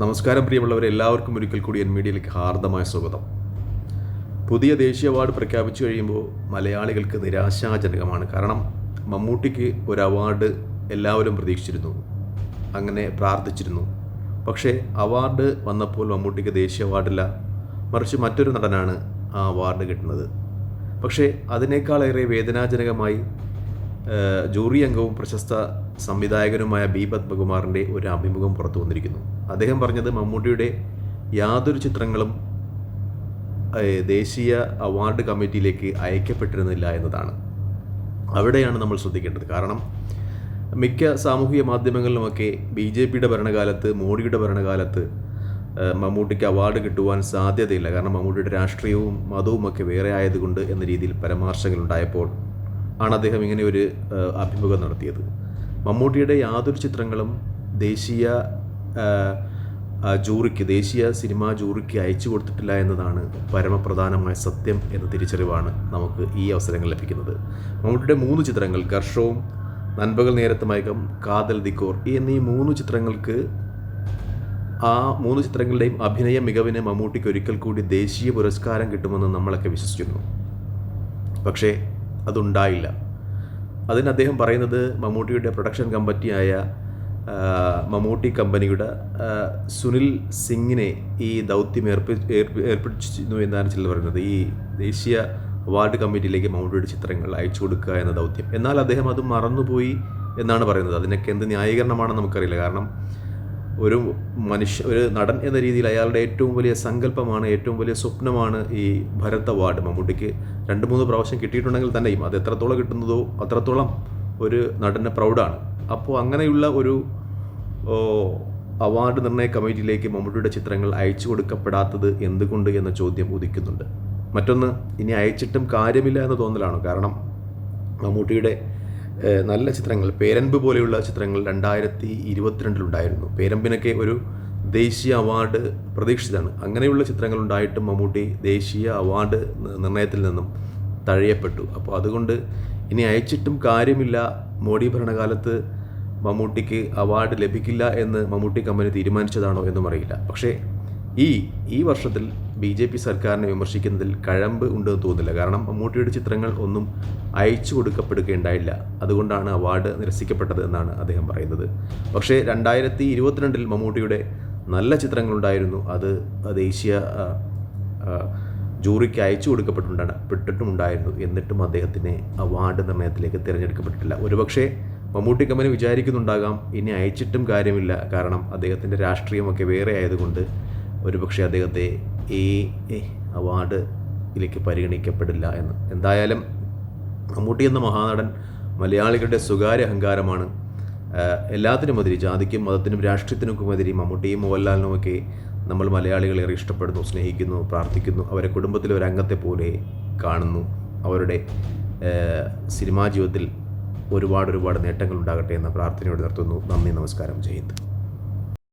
നമസ്കാരം പ്രിയമുള്ളവരെ എല്ലാവർക്കും ഒരിക്കൽ കൂടി എൻ മീഡിയയിലേക്ക് ഹാർദമായ സ്വാഗതം. പുതിയ ദേശീയ അവാർഡ് പ്രഖ്യാപിച്ചു കഴിയുമ്പോൾ മലയാളികൾക്ക് നിരാശാജനകമാണ്. കാരണം മമ്മൂട്ടിക്ക് ഒരു അവാർഡ് എല്ലാവരും പ്രതീക്ഷിച്ചിരുന്നു അങ്ങനെ പ്രാർത്ഥിച്ചിരുന്നു. പക്ഷേ അവാർഡ് വന്നപ്പോൾ മമ്മൂട്ടിക്ക് ദേശീയ അവാർഡില്ല. മറിച്ച് മറ്റൊരു നടനാണ് ആ അവാർഡ് കിട്ടുന്നത്. പക്ഷേ അതിനേക്കാളേറെ വേദനാജനകമായി ജൂറി അംഗവും പ്രശസ്ത സംവിധായകനുമായ ബി പത്മകുമാറിന്റെ ഒരു അഭിമുഖം പുറത്തു വന്നിരിക്കുന്നു. അദ്ദേഹം പറഞ്ഞത് മമ്മൂട്ടിയുടെ യാതൊരു ചിത്രങ്ങളും ദേശീയ അവാർഡ് കമ്മിറ്റിയിലേക്ക് അയക്കപ്പെട്ടിരുന്നില്ല എന്നതാണ്. അവിടെയാണ് നമ്മൾ ശ്രദ്ധിക്കേണ്ടത്. കാരണം മിക്ക സാമൂഹിക മാധ്യമങ്ങളിലുമൊക്കെ ബി ജെ പിയുടെ ഭരണകാലത്ത് മോഡിയുടെ ഭരണകാലത്ത് മമ്മൂട്ടിക്ക് അവാർഡ് കിട്ടുവാൻ സാധ്യതയില്ല. കാരണം മമ്മൂട്ടിയുടെ രാഷ്ട്രീയവും മതവും ഒക്കെ വേറെ ആയതുകൊണ്ട് എന്ന രീതിയിൽ പരാമർശങ്ങൾ ഉണ്ടായപ്പോൾ ആണ് അദ്ദേഹം ഇങ്ങനെ ഒരു അഭിമുഖം നടത്തിയത്. മമ്മൂട്ടിയുടെ യാതൊരു ചിത്രങ്ങളും ദേശീയ ജൂറിക്ക് ദേശീയ സിനിമാ ജൂറിക്ക് അയച്ചു കൊടുത്തിട്ടില്ല എന്നതാണ് പരമപ്രധാനമായ സത്യം എന്ന തിരിച്ചറിവാണ് നമുക്ക് ഈ അവസരങ്ങൾ ലഭിക്കുന്നത്. മമ്മൂട്ടിയുടെ മൂന്ന് ചിത്രങ്ങൾ ഘർഷവും നൻപകൽ നേരത്ത് മയക്കം കാതൽ ദിക്കോർ എന്നീ മൂന്ന് ചിത്രങ്ങൾക്ക് ആ മൂന്ന് ചിത്രങ്ങളുടെയും അഭിനയ മികവിന് മമ്മൂട്ടിക്ക് ഒരിക്കൽ കൂടി ദേശീയ പുരസ്കാരം കിട്ടുമെന്ന് നമ്മളൊക്കെ വിശ്വസിക്കുന്നു. പക്ഷേ അതുണ്ടായില്ല. അതിന് അദ്ദേഹം പറയുന്നത് മമ്മൂട്ടിയുടെ പ്രൊഡക്ഷൻ കമ്പനിയായ മമ്മൂട്ടി കമ്പനിയുടെ സുനിൽ സിംഗിനെ ഈ ദൗത്യം ഏർപ്പി ഏർപ്പി- ഏർപ്പിച്ചിരുന്നു എന്നാണ് ചിലർ പറയുന്നത്. ഈ ദേശീയ അവാർഡ് കമ്മിറ്റിയിലേക്ക് മമ്മൂട്ടിയുടെ ചിത്രങ്ങൾ അയച്ചു കൊടുക്കുക എന്ന ദൗത്യം. എന്നാൽ അദ്ദേഹം അത് മറന്നുപോയി എന്നാണ് പറയുന്നത്. അതിനൊക്കെ എന്ത് ന്യായീകരണമാണെന്ന് നമുക്കറിയില്ല. കാരണം ഒരു മനുഷ്യ ഒരു നടൻ എന്ന രീതിയിൽ അയാളുടെ ഏറ്റവും വലിയ സങ്കല്പമാണ് ഏറ്റവും വലിയ സ്വപ്നമാണ് ഈ ഭരത് അവാർഡ്. മമ്മൂട്ടിക്ക് രണ്ട് മൂന്ന് പ്രാവശ്യം കിട്ടിയിട്ടുണ്ടെങ്കിൽ തന്നെയും അത് എത്രത്തോളം കിട്ടുന്നതോ അത്രത്തോളം ഒരു നടന് പ്രൗഡാണ്. അപ്പോൾ അങ്ങനെയുള്ള ഒരു അവാർഡ് നിർണയ കമ്മിറ്റിയിലേക്ക് മമ്മൂട്ടിയുടെ ചിത്രങ്ങൾ അയച്ചു കൊടുക്കപ്പെടാത്തത് എന്തുകൊണ്ട് എന്ന ചോദ്യം ഉദിക്കുന്നുണ്ട്. മറ്റൊന്ന് ഇനി അയച്ചിട്ടും കാര്യമില്ല എന്ന് തോന്നലാണ്? കാരണം മമ്മൂട്ടിയുടെ നല്ല ചിത്രങ്ങൾ. പേരൻപ് പോലെയുള്ള ചിത്രങ്ങൾ രണ്ടായിരത്തി ഇരുപത്തിരണ്ടിലുണ്ടായിരുന്നു. പേരമ്പിനൊക്കെ ഒരു ദേശീയ അവാർഡ് പ്രതീക്ഷിച്ചതാണ്. അങ്ങനെയുള്ള ചിത്രങ്ങൾ ഉണ്ടായിട്ടും മമ്മൂട്ടി ദേശീയ അവാർഡ് നിർണയത്തിൽ നിന്നും തഴയപ്പെട്ടു. അപ്പോൾ അതുകൊണ്ട് ഇനി അയച്ചിട്ടും കാര്യമില്ല. മോഡി ഭരണകാലത്ത് മമ്മൂട്ടിക്ക് അവാർഡ് ലഭിക്കില്ല എന്ന് മമ്മൂട്ടി കമ്പനി തീരുമാനിച്ചതാണോ എന്നും അറിയില്ല. പക്ഷേ ഈ ഈ വർഷത്തിൽ ബി ജെ പി സർക്കാരിനെ വിമർശിക്കുന്നതിൽ കഴമ്പ് ഉണ്ടെന്ന് തോന്നുന്നില്ല. കാരണം മമ്മൂട്ടിയുടെ ചിത്രങ്ങൾ ഒന്നും അയച്ചു കൊടുക്കപ്പെടുകയുണ്ടായില്ല. അതുകൊണ്ടാണ് അവാർഡ് നിരസിക്കപ്പെട്ടത് എന്നാണ് അദ്ദേഹം പറയുന്നത്. പക്ഷേ രണ്ടായിരത്തി ഇരുപത്തിരണ്ടിൽ മമ്മൂട്ടിയുടെ നല്ല ചിത്രങ്ങളുണ്ടായിരുന്നു. അത് ദേശീയ ജൂറിക്ക് അയച്ചു കൊടുക്കപ്പെട്ടിട്ടുണ്ടാണ് പെട്ടിട്ടുമുണ്ടായിരുന്നു. എന്നിട്ടും അദ്ദേഹത്തിന് അവാർഡ് നിർണയത്തിലേക്ക് തിരഞ്ഞെടുക്കപ്പെട്ടിട്ടില്ല. ഒരുപക്ഷെ മമ്മൂട്ടി കമ്പനി വിചാരിക്കുന്നുണ്ടാകാം ഇനി അയച്ചിട്ടും കാര്യമില്ല. കാരണം അദ്ദേഹത്തിന്റെ രാഷ്ട്രീയമൊക്കെ വേറെ ആയതുകൊണ്ട് ഒരുപക്ഷെ അദ്ദേഹത്തെ ഈ അവാർഡ് അവാർഡിലേക്ക് പരിഗണിക്കപ്പെടില്ല എന്ന്. എന്തായാലും മമ്മൂട്ടി എന്ന മഹാനടൻ മലയാളികളുടെ സ്വകാര്യ അഹങ്കാരമാണ്. എല്ലാത്തിനും എല്ലാത്തിനുമെതിരെ ജാതിക്കും മതത്തിനും രാഷ്ട്രീയത്തിനുമെതിരെ മമ്മൂട്ടിയും മോഹൻലാലിനുമൊക്കെ നമ്മൾ മലയാളികൾ ഏറെ ഇഷ്ടപ്പെടുന്നു സ്നേഹിക്കുന്നു പ്രാർത്ഥിക്കുന്നു. അവരെ കുടുംബത്തിലെ ഒരു അംഗത്തെ പോലെ കാണുന്നു. അവരുടെ സിനിമാ ജീവിതത്തിൽ ഒരുപാട് ഒരുപാട് നേട്ടങ്ങൾ ഉണ്ടാകട്ടെ എന്ന പ്രാർത്ഥനയോട് നിർത്തുന്നു. നന്ദി നമസ്കാരം. ജയന്ത്